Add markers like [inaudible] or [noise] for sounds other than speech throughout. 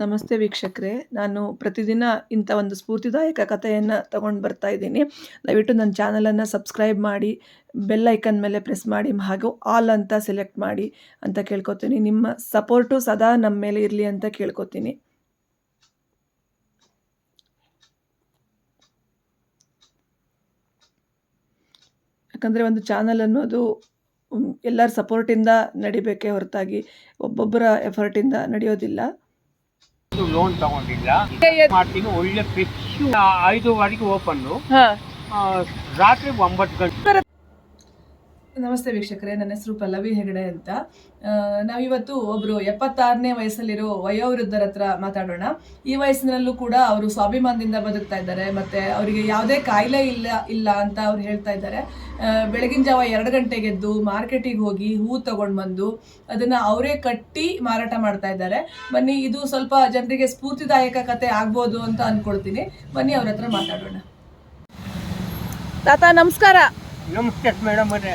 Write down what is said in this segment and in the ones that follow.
ನಮಸ್ತೆ ವೀಕ್ಷಕರೇ. ನಾನು ಪ್ರತಿದಿನ ಇಂಥ ಒಂದು ಸ್ಫೂರ್ತಿದಾಯಕ ಕಥೆಯನ್ನು ತಗೊಂಡು ಬರ್ತಾ ಇದ್ದೀನಿ. ದಯವಿಟ್ಟು ನನ್ನ ಚಾನಲನ್ನು ಸಬ್ಸ್ಕ್ರೈಬ್ ಮಾಡಿ, ಬೆಲ್ ಐಕನ್ ಮೇಲೆ ಪ್ರೆಸ್ ಮಾಡಿ, ಹಾಗೂ ಆಲ್ ಅಂತ ಸೆಲೆಕ್ಟ್ ಮಾಡಿ ಅಂತ ಕೇಳ್ಕೊತೀನಿ. ನಿಮ್ಮ ಸಪೋರ್ಟು ಸದಾ ನಮ್ಮ ಮೇಲೆ ಇರಲಿ ಅಂತ ಕೇಳ್ಕೊತೀನಿ. ಯಾಕಂದರೆ ಒಂದು ಚಾನಲ್ ಅನ್ನೋದು ಎಲ್ಲರ ಸಪೋರ್ಟಿಂದ ನಡಿಬೇಕೇ ಹೊರತಾಗಿ, ಒಬ್ಬೊಬ್ಬರ ಎಫರ್ಟಿಂದ ನಡೆಯೋದಿಲ್ಲ. ಲೋನ್ ತಗೊಂಡಿಲ್ಲ. ಮಾಡ್ತೀನಿ ಒಳ್ಳೆ ಫಿಕ್ಸ್ ಐದುವರೆಗೆ ಓಪನ್ ರಾತ್ರಿ ಒಂಬತ್ತು ಗಂಟೆ. ನಮಸ್ತೆ ವೀಕ್ಷಕರೇ, ನನ್ನ ಹೆಸರು ಪಲ್ಲವಿ ಹೆಗಡೆ ಅಂತ. ನಾವಿವತ್ತು ಒಬ್ರು ಎಪ್ಪತ್ತಾರನೇ ವಯಸ್ಸಲ್ಲಿರೋ ವಯೋವೃದ್ಧರ ಹತ್ರ ಮಾತಾಡೋಣ. ಈ ವಯಸ್ಸಿನಲ್ಲೂ ಕೂಡ ಅವರು ಸ್ವಾಭಿಮಾನದಿಂದ ಬದುಕ್ತಾ ಇದ್ದಾರೆ, ಮತ್ತೆ ಅವರಿಗೆ ಯಾವುದೇ ಕಾಯಿಲೆ ಇಲ್ಲ ಇಲ್ಲ ಅಂತ ಅವ್ರು ಹೇಳ್ತಾ ಇದ್ದಾರೆ. ಬೆಳಗಿನ ಜಾವ ಎರಡು ಗಂಟೆಗೆ ಎದ್ದು ಮಾರ್ಕೆಟಿಗೆ ಹೋಗಿ ಹೂ ತಗೊಂಡು ಬಂದು ಅದನ್ನ ಅವರೇ ಕಟ್ಟಿ ಮಾರಾಟ ಮಾಡ್ತಾ ಇದ್ದಾರೆ. ಬನ್ನಿ, ಇದು ಸ್ವಲ್ಪ ಜನರಿಗೆ ಸ್ಫೂರ್ತಿದಾಯಕ ಕತೆ ಆಗ್ಬೋದು ಅಂತ ಅನ್ಕೊಳ್ತೀನಿ. ಬನ್ನಿ, ಅವ್ರ ಹತ್ರ ಮಾತಾಡೋಣ. ತಾತ, ನಮಸ್ಕಾರ. ನಮಸ್ತೆ ಮೇಡಮ್ ಅವರೇ.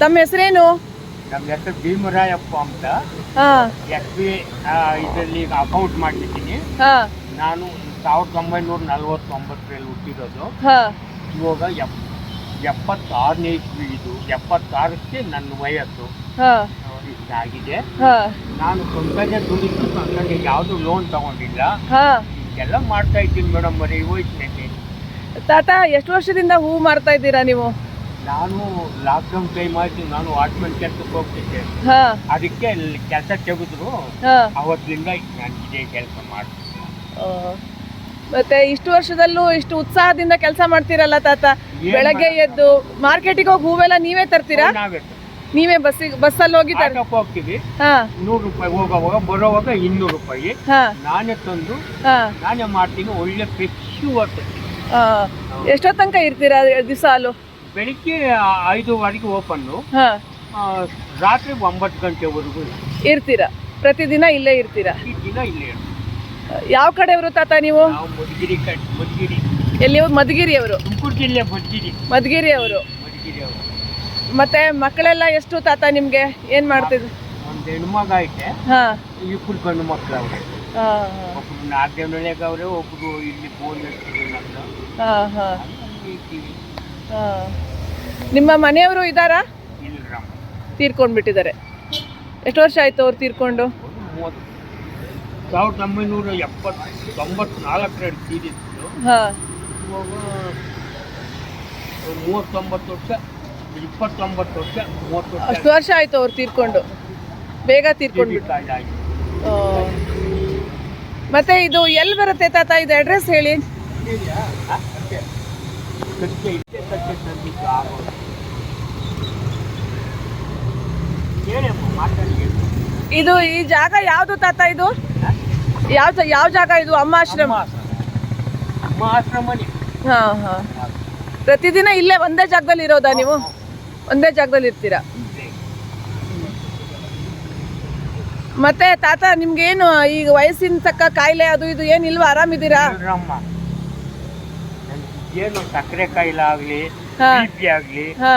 ತಮ್ಮ ಹೆಸರೇನು? ನಮ್ಮ ಹೆಸರು ಭೀಮರಾಯಪ್ಪ ಅಂತ. ಎಸ್ ಬಿ ಇದರಲ್ಲಿ ಅಕೌಂಟ್ ಮಾಡಿದ್ದೀನಿ ಹಾ. ನಾನು ಸಾವಿರದ ಒಂಬೈನೂರ ನಲ್ವತ್ತೊಂಬತ್ತರಲ್ಲಿ ಹುಟ್ಟಿರೋದು. ಹಾ. ಇವಾಗ ಎಪ್ ಎಪ್ಪತ್ತಾರನೇ ಇಸ್ವಿ ಇದು. ಎಪ್ಪತ್ತಾರಕ್ಕೆ ನನ್ನ ವಯಸ್ಸು. ಹಾ. ಆ, ಇಷ್ಟಾಗಿದೆ ಹಾ. ನಾನು ಸ್ವಂತನೇ ದುಡಿದು ನನಗೆ ಯಾವುದು ಲೋನ್ ತಗೊಂಡಿಲ್ಲ. ಹಾ. ಎಲ್ಲ ಮಾಡ್ತಾ ಇದ್ದೀನಿ ಮೇಡಮ್ ಬರೀ ವಯಸ್ಸಿನಲ್ಲಿ ತಾತ ಎಷ್ಟು ವರ್ಷದಿಂದ ಹೂವು ಮಾರ್ತಾ ಇದ್ದೀರಾ ನೀವು? ನಾನು ಲಾಕ್ಡೌನ್ ಟೈಮ್ ಆಯ್ತು ನಾನು ಅಪಾರ್ಟ್ಮೆಂಟ್ ಕೆಲಸಕ್ಕೆ ಹೋಗ್ತಿದ್ದೆ. ಹಾ. ಅದಕ್ಕೆ ಕೆಲಸ ತೆಗೆದ್ರು. ಅವತ್ತಿಂದ ನಾನು ಇದೇ ಕೆಲಸ ಮಾಡ್ತೀನಿ. ಮತ್ತೆ ಇಷ್ಟು ವರ್ಷದಲ್ಲೂ ಇಷ್ಟು ಉತ್ಸಾಹದಿಂದ ಕೆಲಸ ಮಾಡ್ತೀರಲ್ಲ ತಾತ? ಬೆಳಗ್ಗೆ ಎದ್ದು ಮಾರ್ಕೆಟಿಗೆ ಹೋಗಿ ಹೂವೆಲ್ಲ ನೀವೇ ತರ್ತೀರಾ? ನೀವೇ ಬಸ್ಸಿಗೆ ಬಸ್ಸಲ್ಲಿ ಹೋಗಿ ತರ ಹೋಗ್ತೀವಿ. ಹಾ. ನೂರು ರೂಪಾಯಿ ಹೋಗೋವಾಗ ಬರೋವಾಗ ಇನ್ನೂರು ರೂಪಾಯಿ. ಹಾ. ನಾನೇ ತಂದು ಹಾ. ನಾನೇ ಮಾಡ್ತೀನಿ ಒಳ್ಳೆ ಫ್ರೆಶ್ ಎಷ್ಟೋ ತನಕ ಇರ್ತೀರಾ ದಿವಸ ಅಲ್ಲೂ ಬೆಳಿಗ್ಗೆ ಐದುವರೆಗೆ ಓಪನ್ನು. ಹಾ. ರಾತ್ರಿ ಒಂಬತ್ತು ಗಂಟೆವರೆಗೂ ಇರ್ತೀರಾ? ಪ್ರತಿದಿನ ಇಲ್ಲೇ ಇರ್ತೀರಾ? ಈ ದಿನ ಇಲ್ಲೇ ಯಾವ ಯಾವ ಕಡೆಯವರು ತಾತ ನೀವು? ನಾವು ಮಧುಗಿರಿ ಕಟ್ ಮಧುಗಿರಿ. ಎಲ್ಲಿ ಮಧುಗಿರಿ ಅವರು ತುಮಕೂರು ಜಿಲ್ಲೆ ಮಧುಗಿರಿ. ಮಧುಗಿರಿ ಅವರು ಮಧುಗಿರಿ ಅವರು ಮತ್ತೆ ಮಕ್ಕಳೆಲ್ಲ ಎಷ್ಟು ತಾತ ನಿಮ್ಗೆ? ಏನ್ ಮಾಡ್ತಿದ್ರು ಒಂದು ಹೆಣ್ಮಗ ಐತೆ. ಹಾ. ಇಬ್ಬರು ಗಂಡು ಮಕ್ಕಳು ಅವ್ರೆ. ಹಾ ಒಬ್ರು ನಾಲ್ಕನೇಗ ಅವ್ರೆ ಒಬ್ರು ಇಲ್ಲಿ ಫೋನ್ ಇರ್ತೀವಿ ಹಾಂ ಹಾ. ಹಾ ನಿಮ್ಮ ಮನೆಯವರು ಇದ್ದಾರಾ? ತೀರ್ಕೊಂಡು ಬಿಟ್ಟಿದ್ದಾರೆ ಎಷ್ಟು ವರ್ಷ ಆಯ್ತು ಅವ್ರು ತೀರ್ಕೊಂಡು? ಸಾವಿರದ ಒಂಬೈನೂರ ಎಪ್ಪತ್ತು ತೊಂಬತ್ನಾಲ್ಕರಲ್ಲಿ ತೀರಿತ್ತು ಹಾ. ಇವಾಗ ಮೂವತ್ತೊಂಬತ್ತು ವರ್ಷ ಇಪ್ಪತ್ತೊಂಬತ್ತು ವರ್ಷ ಮೂವತ್ತು ವರ್ಷ ಅಷ್ಟು ವರ್ಷ ಆಯ್ತು ಅವ್ರು ತೀರ್ಕೊಂಡು. ಬೇಗ ತೀರ್ಕೊಂಡ್ಬಿಟ್ಟು ಆಯ್ತು. ಮತ್ತೆ ಇದು ಎಲ್ಲಿ ಬರುತ್ತೆ ತಾತ? ಇದು ಅಡ್ರೆಸ್ ಹೇಳಿ. ಕಕ್ಕೆ ಇಟ್ಟೆ ಕಕ್ಕೆ ತಂದಿದ್ದು ಆಗೋದು ಏನಮ್ಮ ಮಾತಾಡಿ ಇದು ಈ ಜಾಗ ಯಾವುದು ತಾತ ಇದು? ಯಾವ ಯಾವ ಜಾಗ ಇದು? ಅಮ್ಮ ಆಶ್ರಮ. ಅಮ್ಮ ಆಶ್ರಮನೇ. ಹಾ ಹಾ. ಪ್ರತಿದಿನ ಇಲ್ಲೇ ಒಂದೇ ಜಾಗದಲ್ಲಿ ಇರೋದಾ ನೀವು? ಒಂದೇ ಜಾಗದಲ್ಲಿ ಇರ್ತೀರಾ? ಮತ್ತೆ ತಾತ ನಿಮ್ಗೇನು ಈಗ ವಯಸ್ಸಿನ ತಕ್ಕ ಕಾಯಿಲೆ ಅದು ಇದು ಏನಿಲ್ವಾ ಆರಾಮಿದ್ದೀರಾ? ಏನು ಸಕ್ಕರೆ ಕಾಯಿಲೆ ಆಗಲಿ ಬಿಪಿ ಬಿ ಪಿ ಆಗಲಿ ಹಾ.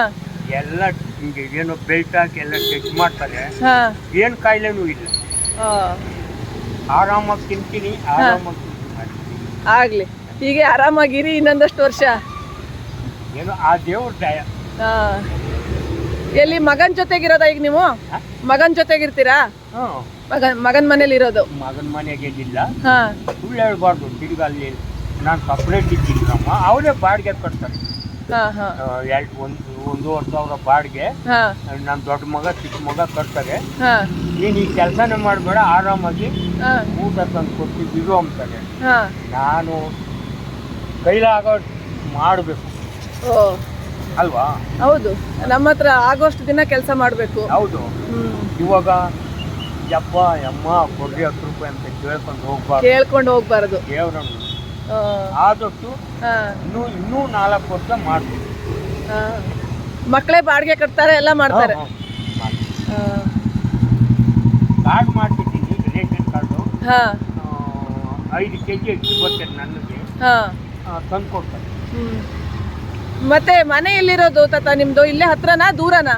ಎಲ್ಲ ಹಿಂಗೆ ಏನು ಬೆಲ್ಟ್ ಹಾಕಿ ಎಲ್ಲ ಚೆಕ್ ಮಾಡ್ತಾರೆ. ಹಾ. ಏನು ಕಾಯಿಲೆನೂ ಇಲ್ಲ. ಆರಾಮಾಗಿ ತಿಂತೀನಿ ಆರಾಮಾಗಿ ಆಗ್ಲಿ. ಹೀಗೆ ಆರಾಮಾಗಿರಿ ಇನ್ನೊಂದಷ್ಟು ವರ್ಷ. ಏನು ಆ ದೇವ್ರ ದಯ. ಎಲ್ಲಿ ಮಗನ್ ಜೊತೆಗಿರೋದ ಈಗ ನೀವು? ಮಗನ ಜೊತೆಗಿರ್ತೀರಾ? ಮಗನ್ ಮಗನ್ ಮನೇಲಿ ಇರೋದು ಮಗನ್ ಮನೆಗೆ ಇಲ್ಲ ಹಾ. ಸುಳ್ಳು ಹೇಳ್ಬಾರ್ದು ತಿರ್ಗಲ್ಲಿ ನಾನು ಸಪ್ರೇಟ್ ಇದ್ದಿಲ್ಲಮ್ಮ ಅವರೇ ಬಾಡಿಗೆ ಕಟ್ತಾರೆ. ಹಾ ಹಾ. ಎರಡು ಒಂದು ಒಂದೂವರೆ ಸಾವಿರ ಬಾಡಿಗೆ. ಹಾ. ನನ್ನ ದೊಡ್ಡ ಮಗ ಚಿಕ್ಕ ಮಗ ಕಟ್ತಾರೆ. ಹಾ. ನೀನು ಈ ಕೆಲಸನೇ ಮಾಡಬೇಡ ಆರಾಮಾಗಿ ಹಾ. ಊಟ ತಂದು ಕೊಡ್ತೀವಿ ಇರು ಅಂತಾರೆ. ಹಾ. ನಾನು ಕೈಲಾಗೋ ಮಾಡಬೇಕು. ಓ. ಅಲ್ವಾ? ಹೌದು. ನಮ್ಮ ಹತ್ರ ಆಗೋಷ್ಟು ದಿನ ಕೆಲಸ ಮಾಡಬೇಕು. ಹೌದು. ಇವಾಗ ಯಪ್ಪ ಯಮ್ಮ ಕೊಡ್ರಿ ಹತ್ತು ರೂಪಾಯಿ ಅಂತ ಕೇಳ್ಕೊಂಡು ಹೋಗ್ಬಾರ್ದು. ಕೇಳ್ಕೊಂಡು ಹೋಗ್ಬಾರ್ದು. ದೇವ್ರನ್ನು ಆದಷ್ಟು ಹಾ ಇನ್ನೂ ಇನ್ನೂ ನಾಲ್ಕು ವರ್ಷ ಮಾಡ್ತೀವಿ. ಹಾ ಮಕ್ಕಳೇ ಬಾಡಿಗೆ ಕಟ್ತಾರೆ ಎಲ್ಲ ಮಾಡ್ತಾರೆ. ಕಾರ್ಡ್ ಮಾಡ್ಬಿಟ್ಟಿದ್ದೀನಿ ರೇಷನ್ ಕಾರ್ಡು. ಹಾ. ಐದು ಕೆ ಜಿ ಅಕ್ಕಿ ಬರ್ತದೆ ನನಗೆ. ಹಾ. ತಂದು ಕೊಡ್ತಾರೆ. ಮತ್ತೆ ಮನೆ ಎಲ್ಲಿರೋದು ತಾತ ನಿಮ್ದು ಇಲ್ಲೇ ಹತ್ರನಾ ದೂರನಾ?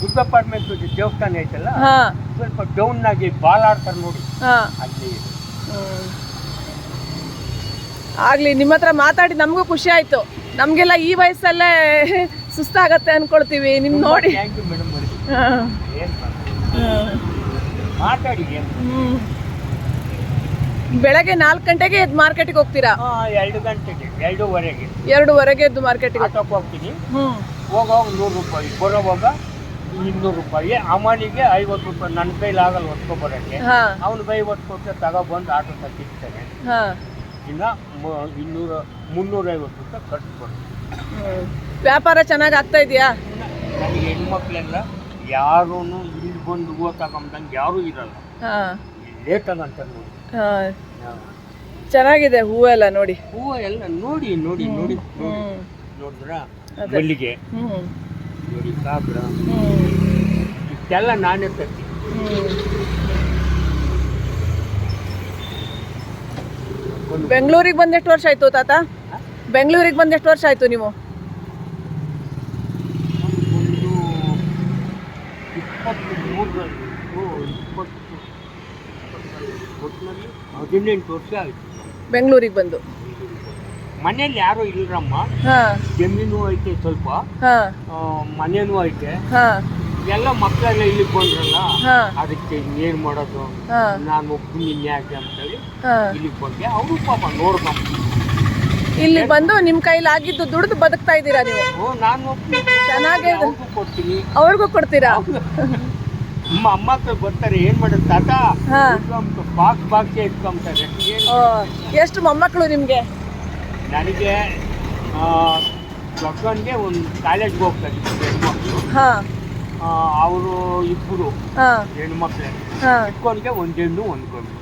ದುರ್ಗ ಅಪಾರ್ಟ್ಮೆಂಟ್ ದೇವಸ್ಥಾನ ಐತಲ್ಲ? ಹಾ. ಸ್ವಲ್ಪ ಡೌನ್ ಆಗಿ ಬಾಲ್ ಆಡ್ತಾರೆ ನೋಡಿ. ಹಾ. ಅಲ್ಲಿ. ಆಗ್ಲಿ ನಿಮ್ಮ ಹತ್ರ ಮಾತಾಡಿ ನಮಗೂ ಖುಷಿ ಆಯಿತು. ನಮಗೆಲ್ಲ ಈ ವಯಸ್ಸಲ್ಲೇ [laughs] ಸುಸ್ತಾಗತ್ತೆ ಅಂದ್ಕೊಳ್ತೀವಿ ನಿಮ್ಮ ನೋಡಿ. ಬೆಳಗ್ಗೆ ನಾಲ್ಕು ಗಂಟೆಗೆ ಎದ್ದು ಮಾರ್ಕೆಟ್ಗೆ ಹೋಗ್ತೀರಾ? ಹಾಂ ಎರಡು ಗಂಟೆಗೆ ಎರಡೂವರೆಗೆ. ಎರಡೂವರೆಗೆ ಎದ್ದು ಮಾರ್ಕೆಟ್ಗೆ. ಆಟೋಕ್ಕೆ ಹೋಗ್ತೀನಿ. ಹೋಗೋವಾಗ ನೂರು ರೂಪಾಯಿ ಬರೋವಾಗ ಇನ್ನೂರು ರೂಪಾಯಿ. ಅಮ್ಮನಿಗೆ ಐವತ್ತು ರೂಪಾಯಿ ನನ್ನ ಕೈಲಿ ಆಗಲ್ಲ ಹೊತ್ಕೊಬರೋಕ್ಕೆ ಅವನು ಕೈ ಹೊತ್ಕೊಟ್ಟು ತಗೊಬಂದು ಆಟೋ ತಗ್ಗಿರ್ತಾನೆ ಹಾ. ಇನ್ನು ಇನ್ನೂರ ಮುನ್ನೂರೈವತ್ತು ರೂಪಾಯಿ ಖರ್ಚು ಬರುತ್ತೆ. ವ್ಯಾಪಾರ ಚೆನ್ನಾಗಿ ಆಗ್ತಾ ಇದೆಯಾ? ನನಗೆ ಹೆಣ್ಮಕ್ಳೆಲ್ಲ ಯಾರೂ ಇಲ್ಲಿ ಬಂದು ಹೂವು ತಗೊಂಬಂದಂಗೆ ಯಾರೂ ಇರಲ್ಲ. ಹಾ. ಲೇಟಾಗಿ ಅಂತ ನೋಡಿ. ಹಾ. ಚೆನ್ನಾಗಿದೆ ಹೂವೆಲ್ಲ ನೋಡಿ. ಹೂವು ಎಲ್ಲ ನೋಡಿ ನೋಡಿ ನೋಡಿ ನೋಡಿ ಹ್ಮ್. ನೋಡಿದ್ರ? ಅದೇ. ಮಲ್ಲಿಗೆ. ಹ್ಮ್. ನೋಡಿ ಕಾಬ್ರ ಹ್ಮ್. ಇಷ್ಟೆಲ್ಲ ನಾನೇ ತರ್ತೀನಿ. ಹ್ಮ್. ಬೆಂಗಳೂರಿಗೆ ಬಂದ ಎಷ್ಟು ವರ್ಷ ಆಯ್ತು ತಾತ? ಬೆಂಗಳೂರಿಗೆ ಬಂದ ಎಷ್ಟು ವರ್ಷ ಆಯ್ತು ನೀವು? ಹದಿನೆಂಟು ವರ್ಷ ಆಯಿತು. ಬೆಂಗಳೂರಿಗೆ ಬಂದು. ಮನೇಲಿ ಯಾರು ಇಲ್ರಮ್ಮ ಹಾ. ಜಮೀನು ಐತೆ ಸ್ವಲ್ಪ. ಮನೇನು ಐತೆ. ಹಾ. ಎಲ್ಲ ಮಕ್ಕಳೆಲ್ಲ ಇಲ್ಲಿ ಬಂದ್ರಲ್ಲ ಅದಕ್ಕೆ ಏನ್ ಮಾಡೋದು? ನಾನು ಒಬ್ಬ ಯಾಕೆ ಅಂತೇಳಿ ಇಲ್ಲಿ ಇಲ್ಲಿಗೆ ಬಂದೆ ಅವರು ಪಾಪ ನೋಡ್ಕೊಂಡು ಇಲ್ಲಿ ಬಂದು ನಿಮ್ ಕೈಲಿ ಆಗಿದ್ದು ದುಡ್ದು ಬದುಕ್ತಾ ಇದ್ದೀರಾ ನೀವು? ನಾನು. ಅವ್ರಿಗೂ ಕೊಡ್ತೀನಿ. ಅವ್ರಿಗೂ ಕೊಡ್ತೀರಾ? ನಮ್ಮ ಅಮ್ಮ ಬರ್ತಾರೆ ಏನ್ ಮಾಡೋದು ತಾತ? ಬಾಕ್ಸ್ ಬಾಕ್ಸ್ ಇಟ್ಕೊಂತಾರೆ? ಎಷ್ಟು ಮೊಮ್ಮಕ್ಕಳು ನಿಮ್ಗೆ? ನನಗೆ ಮಕ್ಕಳಿಗೆ ಒಂದು ಕಾಲೇಜ್ಗೆ ಹೋಗ್ತಾರೆ ಹೆಣ್ಮಕ್ಳು. ಹಾ. ಅವರು ಇಬ್ಬರು ಹೆಣ್ಮಕ್ಳೇ. ಹಾ. ಚಿಕ್ಕವನಿಗೆ ಒಂದು ಹೆಣ್ಣು ಒಂದು ಗಂಡು.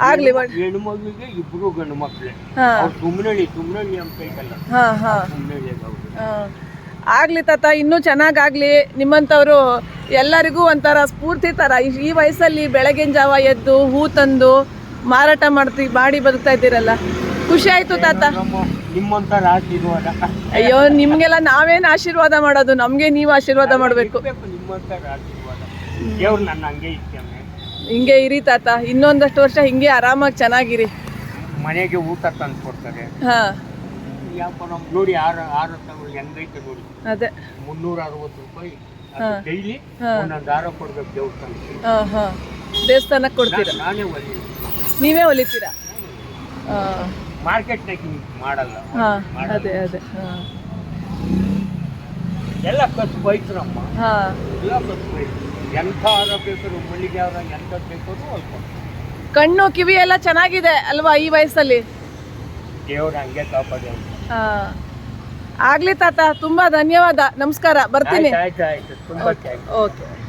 ಆಗ್ಲಿ ಹೆಣ್ಣು ಮಗುವಿಗೆ ಇಬ್ರು ಗಂಡು ಮಕ್ಳೆ. ಸುಮ್ಮನಳ್ಳಿ ಸುಮ್ಮನಳ್ಳಿ ಅಂತ ಅವರು ಆ, ಆಗ್ಲಿ ತಾತ ಇನ್ನೂ ಚೆನ್ನಾಗಾಗ್ಲಿ. ನಿಮ್ಮಂಥವ್ರು ಎಲ್ಲರಿಗೂ ಒಂಥರ ಸ್ಫೂರ್ತಿ ಥರ ಈ- ಈ ವಯಸ್ಸಲ್ಲಿ ಬೆಳಗಿನ ಜಾವ ಎದ್ದು ಹೂ ತಂದು ಮಾರಾಟ ಮಾಡ್ತಿ ಮಾಡಿ ಬದುಕ್ತಾ ಇದ್ದೀರಲ್ಲ. ಖುಷಿ ಆಯ್ತು ತಾತ. ನಮ್ಮ ನಿಮ್ಮಂಥರ ಆಶೀರ್ವಾದ. ಅಯ್ಯೋ ನಿಮ್ಗೆಲ್ಲ ನಾವೇನು ಆಶೀರ್ವಾದ ಮಾಡೋದು? ನಮ್ಗೆ ನೀವು ಆಶೀರ್ವಾದ ಮಾಡಬೇಕು. ನಿಮ್ಮಂತ ಆಶೀರ್ವಾದ. ದೇವ್ರು ನನ್ನ ಹಂಗೆ ಹಿಂಗೆ ಇರಿ ತಾತ ಇನ್ನೊಂದಷ್ಟು ವರ್ಷ ಹಿಂಗೆ ಆರಾಮಾಗಿ ಚೆನ್ನಾಗಿರಿ. ಮನೆಗೆ ಊಟ ತಂದು ಕೊಡ್ತಾರೆ. ಹಾ. ವ್ಯಾಪಾರ ನೋಡಿ ಆರು ಆರು ತಗೊಳ್ಳಿ ಹೆಂಗೈತೆ ನೋಡಿ. ಅದೇ. ಮುನ್ನೂರ ಅರವತ್ತು ರೂಪಾಯಿ. ಡೈಲಿ. ಒಂದೊಂದು ದಾರ ಕೊಡ್ಬೇಕು ದೇವಸ್ಥಾನಕ್ಕೆ ಹಾ ಹಾ. ದೇವಸ್ಥಾನಕ್ಕೆ ಕೊಡ್ತೀರಾ? ನಾನೇ ಒಲಿ ನೀವೇ ಹೊಲಿತೀರಾ ಹಾ. ಮಾರ್ಕೆಟ್ನಾಗ ಮಾಡಲ್ಲ. ಹಾಂ. ಅದೇ ಅದೇ. ಹಾ. ಎಲ್ಲ ಖರ್ಚು ಬೈತ್ರಮ್ಮ. ಹಾಂ. ಎಲ್ಲ ಖರ್ಚು ಬೈತು ಎಂಥ ಹಾರ ಬೇಕಾದ್ರು ಮಲ್ಲಿಗೆ ಹಾರ ಎಂಥ ಬೇಕಾದ್ರು ಅಲ್ಪ. ಕಣ್ಣು ಕಿವಿ ಎಲ್ಲ ಚೆನ್ನಾಗಿದೆ ಅಲ್ವಾ ಈ ವಯಸ್ಸಲ್ಲಿ? ದೇವ್ರ ಹಂಗೆ ಕಾಪಾಡಿ ಹಾಂ. ಆಗ್ಲಿ ತಾತ ತುಂಬಾ ಧನ್ಯವಾದ. ನಮಸ್ಕಾರ. ಬರ್ತೀನಿ. ಆಯ್ತು ಆಯ್ತು ಆಯ್ತು. ತುಂಬ ಓಕೆ.